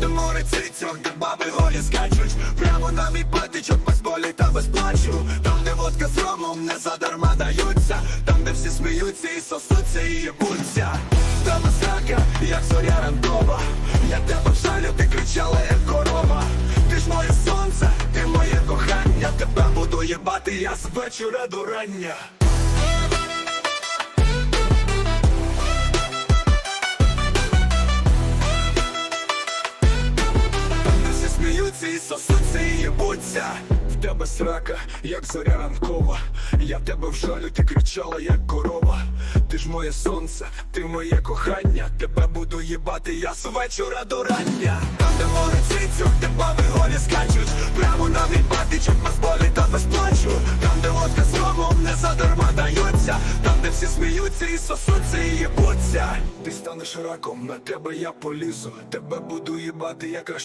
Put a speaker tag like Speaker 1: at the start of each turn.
Speaker 1: Де море цицьок, де баби голі скачуть. Прямо на мій патичок без болі та без плачу. Там, де водка з ромом не задарма даються. Там, де всі сміються і сосуться і їбуться Там срака, як зоря ранкова Я тебе жалю, ти кричала, як корова. Ти ж моє сонце, ти моє кохання. Тебе буду їбати я з вечора до рання всі сміються і сосуться і їбуться. В тебе срака, як зоря ранкова. Я в тебе в жалю, ти кричала, як корова. Ти ж моє сонце, ти моє кохання. Тебе буду їбати я з вечора до рання. Там де море цицю, де баби голі скачуть. Прямо на мій патичок без болі та без плачу. Там де водка з ромом не задарма даються. Там де всі сміються і сосуться і їбуться. Ти станеш раком, на тебе я полізу. Тебе буду їбати як